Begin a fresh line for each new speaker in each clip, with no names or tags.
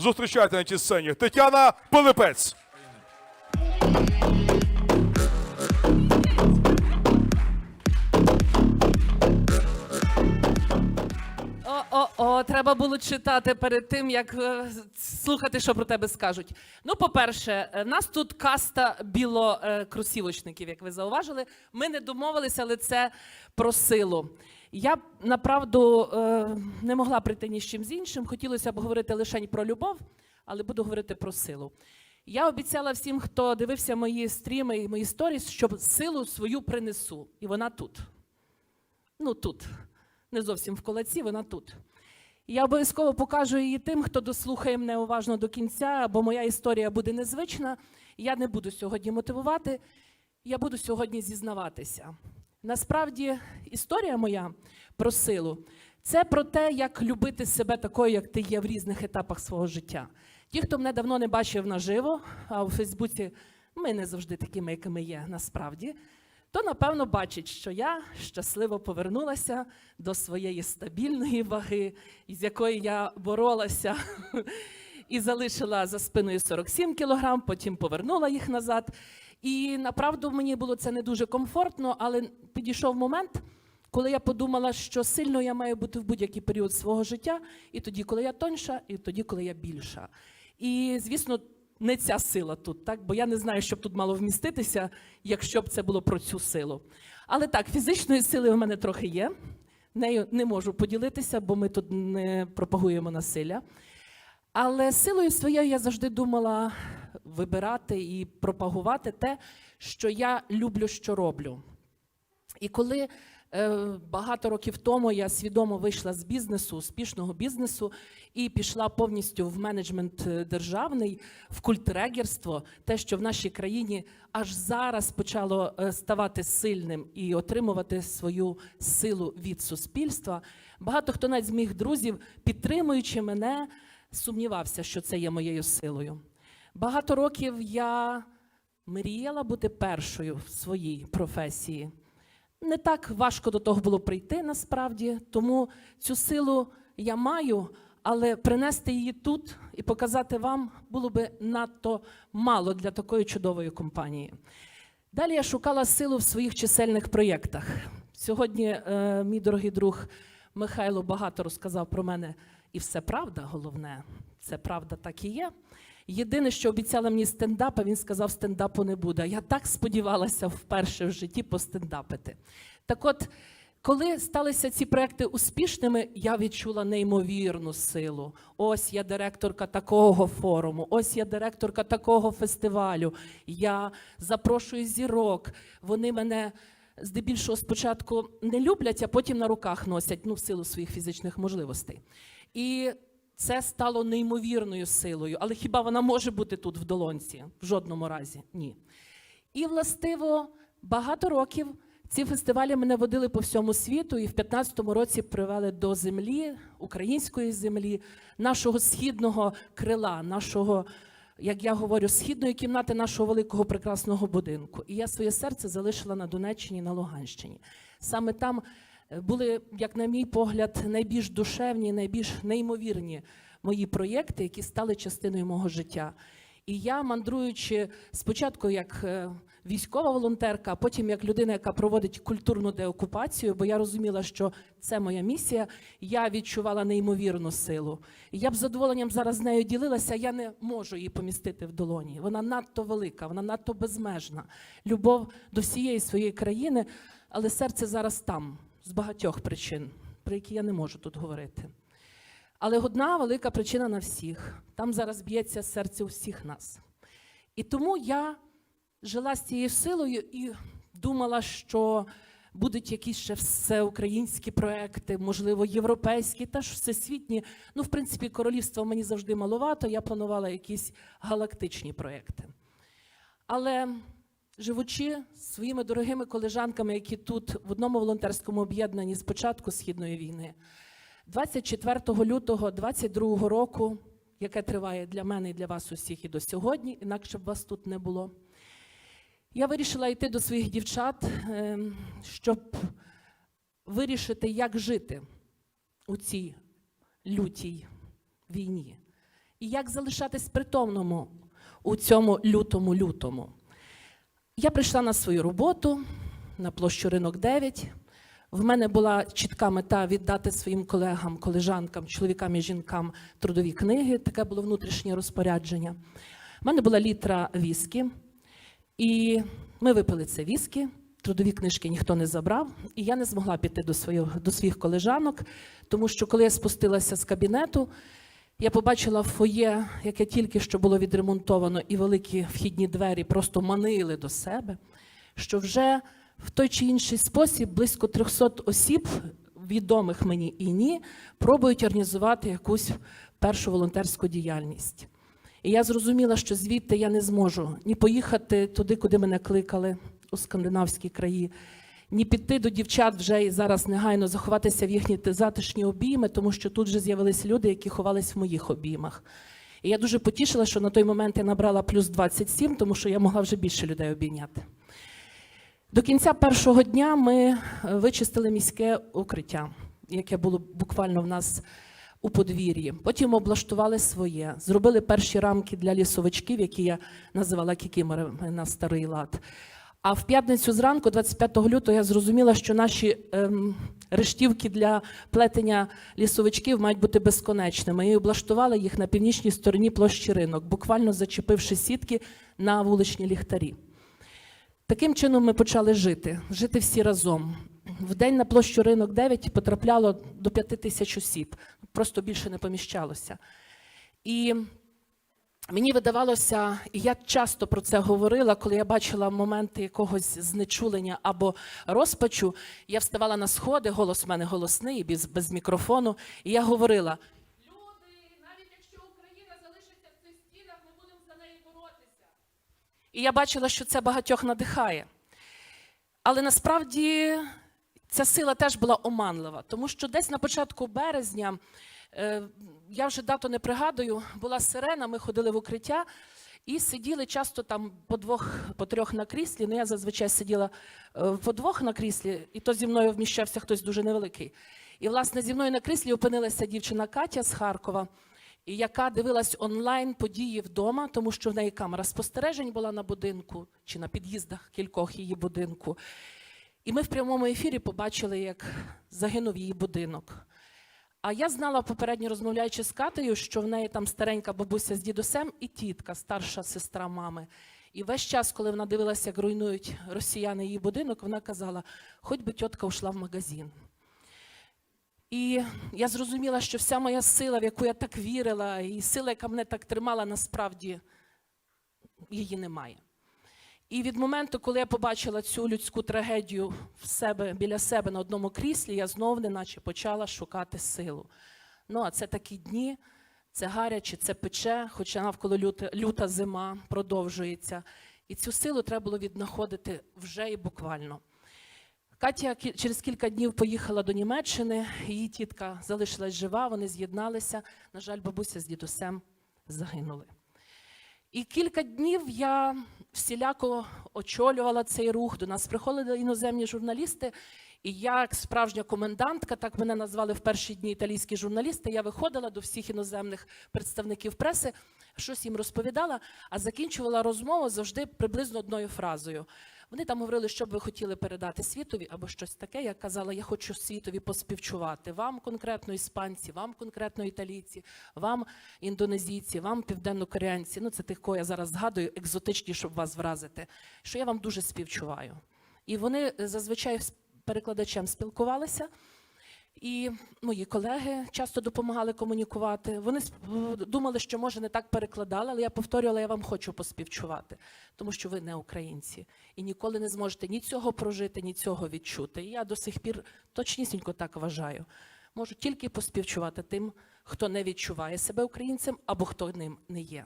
Зустрічайте на цій сцені Тетяна Пилипець.
О-о-о, треба було читати перед тим, як е, слухати, що про тебе скажуть. Ну, по-перше, е, нас тут каста білокросівочників, як ви зауважили. Ми не домовилися, але це про силу. Я направду е, не могла прийти ні з чим з іншим. Хотілося б говорити лише про любов, але буду говорити про силу. Я обіцяла всім, хто дивився мої стріми і мої сторіс, що силу свою принесу. І вона тут. Ну, тут. Не зовсім в кулаці, вона тут. І Я обов'язково покажу її тим, хто дослухає мене уважно до кінця, бо моя історія буде незвична. Я не буду сьогодні мотивувати, я буду сьогодні зізнаватися. Насправді, історія моя про силу це про те, як любити себе такою, як ти є в різних етапах свого життя. Ті, хто мене давно не бачив наживо, а у Фейсбуці ми не завжди такими, якими є насправді то напевно бачить, що я щасливо повернулася до своєї стабільної ваги, з якої я боролася і залишила за спиною 47 кілограм, потім повернула їх назад. І направду мені було це не дуже комфортно, але підійшов момент, коли я подумала, що сильно я маю бути в будь-який період свого життя, і тоді, коли я тоньша, і тоді, коли я більша. І, звісно, не ця сила тут, так? бо я не знаю, що б тут мало вміститися, якщо б це було про цю силу. Але так, фізичної сили в мене трохи є. Нею не можу поділитися, бо ми тут не пропагуємо насилля. Але силою своєю я завжди думала вибирати і пропагувати те, що я люблю, що роблю. І коли е, багато років тому я свідомо вийшла з бізнесу, успішного бізнесу, і пішла повністю в менеджмент е, державний, в культрегерство, те, що в нашій країні аж зараз почало е, ставати сильним і отримувати свою силу від суспільства. Багато хто навіть з моїх друзів, підтримуючи мене, сумнівався, що це є моєю силою. Багато років я мріяла бути першою в своїй професії. Не так важко до того було прийти насправді, тому цю силу я маю, але принести її тут і показати вам було би надто мало для такої чудової компанії. Далі я шукала силу в своїх чисельних проєктах. Сьогодні е, мій дорогий друг Михайло багато розказав про мене, і все правда, головне, це правда так і є. Єдине, що обіцяла мені стендап, він сказав, стендапу не буде. Я так сподівалася вперше в житті постендапити. Так от, коли сталися ці проекти успішними, я відчула неймовірну силу. Ось я директорка такого форуму, ось я директорка такого фестивалю. Я запрошую зірок. Вони мене здебільшого спочатку не люблять, а потім на руках носять ну, в силу своїх фізичних можливостей. І це стало неймовірною силою. Але хіба вона може бути тут в долонці? В жодному разі ні. І, властиво, багато років ці фестивалі мене водили по всьому світу, і в 15-му році привели до землі, української землі, нашого східного крила, нашого, як я говорю, східної кімнати нашого великого прекрасного будинку. І я своє серце залишила на Донеччині, на Луганщині. Саме там були, як на мій погляд, найбільш душевні, найбільш неймовірні мої проєкти, які стали частиною мого життя. І я, мандруючи спочатку як е, військова волонтерка, а потім як людина, яка проводить культурну деокупацію, бо я розуміла, що це моя місія, я відчувала неймовірну силу. І я б з задоволенням зараз з нею ділилася, я не можу її помістити в долоні. Вона надто велика, вона надто безмежна. Любов до всієї своєї країни, але серце зараз там, з багатьох причин, про які я не можу тут говорити. Але одна велика причина на всіх. Там зараз б'ється серце у всіх нас. І тому я жила з цією силою і думала, що будуть якісь ще всеукраїнські проекти, можливо, європейські, теж всесвітні. Ну, в принципі, королівства мені завжди маловато. Я планувала якісь галактичні проекти. Але живучи своїми дорогими колежанками, які тут в одному волонтерському об'єднанні з початку східної війни, 24 лютого 22 року, яке триває для мене і для вас усіх і до сьогодні, інакше б вас тут не було. Я вирішила йти до своїх дівчат, ем, щоб вирішити, як жити у цій лютій війні. і як залишатись притомному у цьому лютому лютому. Я прийшла на свою роботу на площу ринок 9. В мене була чітка мета віддати своїм колегам, колежанкам, чоловікам і жінкам трудові книги. Таке було внутрішнє розпорядження. У мене була літра віскі, і ми випили це віскі. Трудові книжки ніхто не забрав, і я не змогла піти до, своїх, до своїх колежанок, тому що коли я спустилася з кабінету, я побачила фоє, яке тільки що було відремонтовано, і великі вхідні двері просто манили до себе, що вже в той чи інший спосіб близько 300 осіб, відомих мені і ні, пробують організувати якусь першу волонтерську діяльність. І я зрозуміла, що звідти я не зможу ні поїхати туди, куди мене кликали у скандинавські краї, ні піти до дівчат вже і зараз негайно заховатися в їхні затишні обійми, тому що тут вже з'явилися люди, які ховались в моїх обіймах. І я дуже потішила, що на той момент я набрала плюс 27, тому що я могла вже більше людей обійняти. До кінця першого дня ми е, вичистили міське укриття, яке було буквально в нас у подвір'ї. Потім облаштували своє, зробили перші рамки для лісовичків, які я називала кікіморами на старий лад. А в п'ятницю зранку, 25 лютого, я зрозуміла, що наші ем, рештівки для плетення лісовичків мають бути безконечними. І облаштували їх на північній стороні площі ринок, буквально зачепивши сітки на вуличні ліхтарі. Таким чином ми почали жити, жити всі разом. В день на площу ринок 9 потрапляло до 5 тисяч осіб, просто більше не поміщалося. І мені видавалося, і я часто про це говорила, коли я бачила моменти якогось знечулення або розпачу, я вставала на сходи, голос в мене голосний, без, без мікрофону, і я говорила. І я бачила, що це багатьох надихає. Але насправді ця сила теж була оманлива, тому що десь на початку березня, я вже дату не пригадую, була сирена, ми ходили в укриття і сиділи часто там по двох, по трьох на кріслі. Ну, я зазвичай сиділа е, по двох на кріслі, і то зі мною вміщався хтось дуже невеликий. І, власне, зі мною на кріслі опинилася дівчина Катя з Харкова, яка дивилась онлайн події вдома, тому що в неї камера спостережень була на будинку чи на під'їздах кількох її будинку. І ми в прямому ефірі побачили, як загинув її будинок. А я знала, попередньо розмовляючи з Катею, що в неї там старенька бабуся з дідусем і тітка, старша сестра мами. І весь час, коли вона дивилася, як руйнують росіяни її будинок, вона казала: хоч би тітка ушла в магазин. І я зрозуміла, що вся моя сила, в яку я так вірила, і сила, яка мене так тримала, насправді її немає. І від моменту, коли я побачила цю людську трагедію в себе біля себе на одному кріслі, я знов неначе почала шукати силу. Ну, а це такі дні, це гаряче, це пече, хоча навколо люта, люта зима продовжується. І цю силу треба було віднаходити вже і буквально. Катя через кілька днів поїхала до Німеччини, її тітка залишилась жива, вони з'єдналися. На жаль, бабуся з дідусем загинули. І кілька днів я всіляко очолювала цей рух. До нас приходили іноземні журналісти. І я, як справжня комендантка, так мене назвали в перші дні італійські журналісти. Я виходила до всіх іноземних представників преси, щось їм розповідала, а закінчувала розмову завжди приблизно одною фразою. Вони там говорили, що б ви хотіли передати світові або щось таке. Я казала, я хочу світові поспівчувати. Вам конкретно іспанці, вам конкретно італійці, вам індонезійці, вам південнокорейці. Ну, це тих, кого я зараз згадую, екзотичні, щоб вас вразити. Що я вам дуже співчуваю. І вони е, зазвичай з перекладачем спілкувалися. І мої колеги часто допомагали комунікувати. Вони думали, що може не так перекладали, але я повторювала, я вам хочу поспівчувати, тому що ви не українці і ніколи не зможете ні цього прожити, ні цього відчути. І я до сих пір точнісінько так вважаю. Можу тільки поспівчувати тим, хто не відчуває себе українцем або хто ним не є.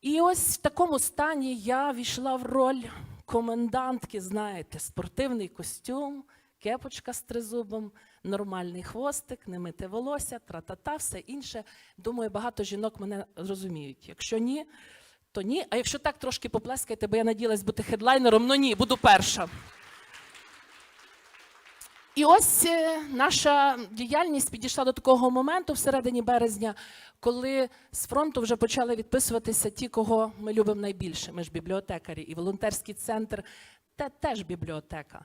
І ось в такому стані я війшла в роль комендантки, знаєте, спортивний костюм, кепочка з тризубом, нормальний хвостик, немите волосся, тра-та-та, все інше. Думаю, багато жінок мене розуміють. Якщо ні, то ні. А якщо так, трошки поплескайте, бо я надіялась бути хедлайнером, ну ні, буду перша. І ось е, наша діяльність підійшла до такого моменту всередині березня, коли з фронту вже почали відписуватися ті, кого ми любимо найбільше. Ми ж бібліотекарі, і волонтерський центр те теж бібліотека.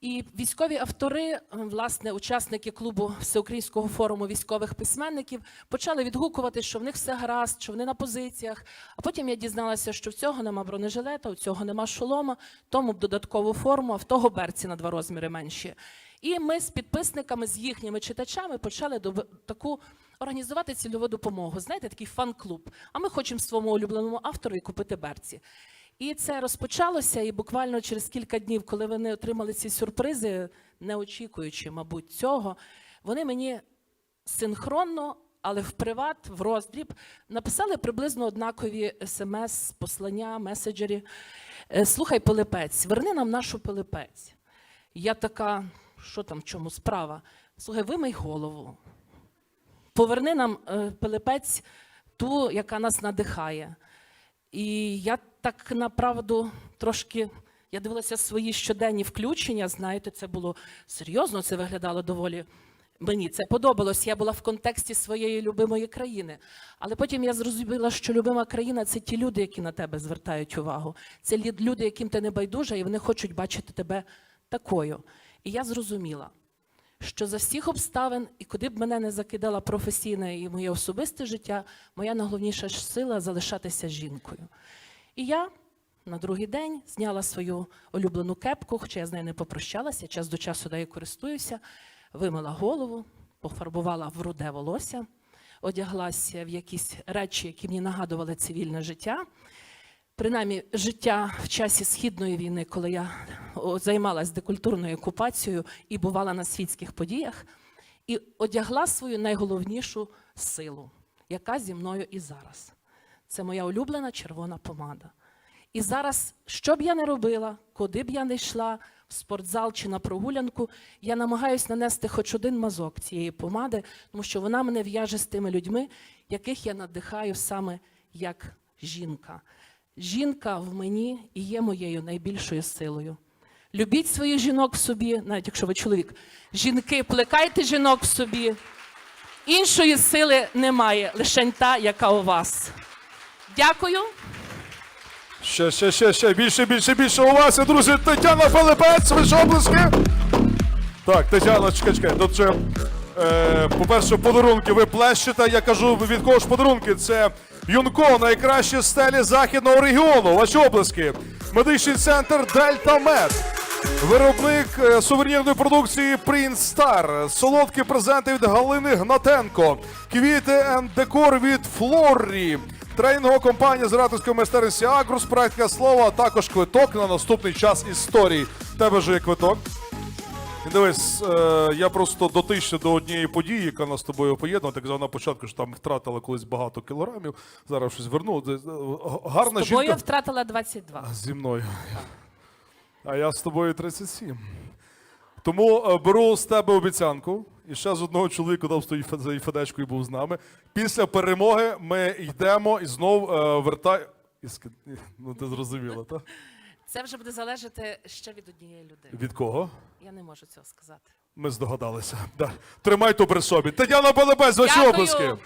І військові автори, е, власне, учасники клубу Всеукраїнського форуму військових письменників, почали відгукувати, що в них все гаразд, що вони на позиціях. А потім я дізналася, що в цього нема бронежилета, у цього нема шолома, тому додаткову форму, а в того берці на два розміри менші. І ми з підписниками, з їхніми читачами почали доб- таку організувати цільову допомогу. Знаєте, такий фан-клуб. А ми хочемо своєму улюбленому автору купити берці. І це розпочалося, і буквально через кілька днів, коли вони отримали ці сюрпризи, не очікуючи, мабуть, цього, вони мені синхронно, але в приват, в роздріб, написали приблизно однакові смс, послання, меседжері. Е, Слухай, Пилипець, верни нам нашу Пилипець. Я така, що там, в чому справа? Слухай, вимий голову. Поверни нам е, Пилипець ту, яка нас надихає. І я так направду трошки. Я дивилася свої щоденні включення. Знаєте, це було серйозно, це виглядало доволі. Мені це подобалось. Я була в контексті своєї любимої країни. Але потім я зрозуміла, що любима країна це ті люди, які на тебе звертають увагу. Це люди, яким ти не байдужа, і вони хочуть бачити тебе такою. І я зрозуміла, що за всіх обставин, і куди б мене не закидала професійне і моє особисте життя, моя найголовніша сила залишатися жінкою. І я на другий день зняла свою улюблену кепку, хоча я з нею не попрощалася, час до часу нею користуюся, вимила голову, пофарбувала в руде волосся, одяглася в якісь речі, які мені нагадували цивільне життя. Принаймні, життя в часі східної війни, коли я займалась декультурною окупацією і бувала на світських подіях, і одягла свою найголовнішу силу, яка зі мною і зараз. Це моя улюблена червона помада. І зараз, що б я не робила, куди б я не йшла, в спортзал чи на прогулянку, я намагаюся нанести хоч один мазок цієї помади, тому що вона мене в'яже з тими людьми, яких я надихаю саме як жінка. Жінка в мені і є моєю найбільшою силою. Любіть своїх жінок в собі, навіть якщо ви чоловік. Жінки, плекайте жінок в собі. Іншої сили немає, лише та, яка у вас. Дякую.
Ще, ще, ще, ще. Більше, більше, більше у вас, друзі. Тетяна Пилипець, ви ж облиски. Так, Тетяна, чекай, чекай. Тут же, е, по-перше, подарунки ви плещете. Я кажу, від кого ж подарунки? Це Юнко, найкращі стелі західного регіону. Ваші облиски. Медичний центр Дельта Мед. Виробник е, сувенірної продукції Prince Star. Солодкі презенти від Галини Гнатенко. Квіти енд декор від Флорі. Тренінгова компанія з ратовської майстерності Агрус, практика слова, а також квиток на наступний час історії. Тебе же є квиток. Дивись, е, я просто дотичний до однієї події, яка нас з тобою поєднала. Так казав на початку, що там втратила колись багато кілограмів. Зараз щось верну. Де- Гарна
З тобою
жінка
втратила 22.
зі мною. А я з тобою 37. Тому е, беру з тебе обіцянку. І ще з одного чоловіка дав стоїть за Федечкою був з нами. Після перемоги ми йдемо і знов е, вертай. І ски- Ну, ти зрозуміла, так?
Це вже буде залежати ще від однієї людини.
Від кого?
Я не можу цього сказати.
Ми здогадалися. Да. Тримай при собі. Тетяна Балебець, ваші
Дякую.
облиски.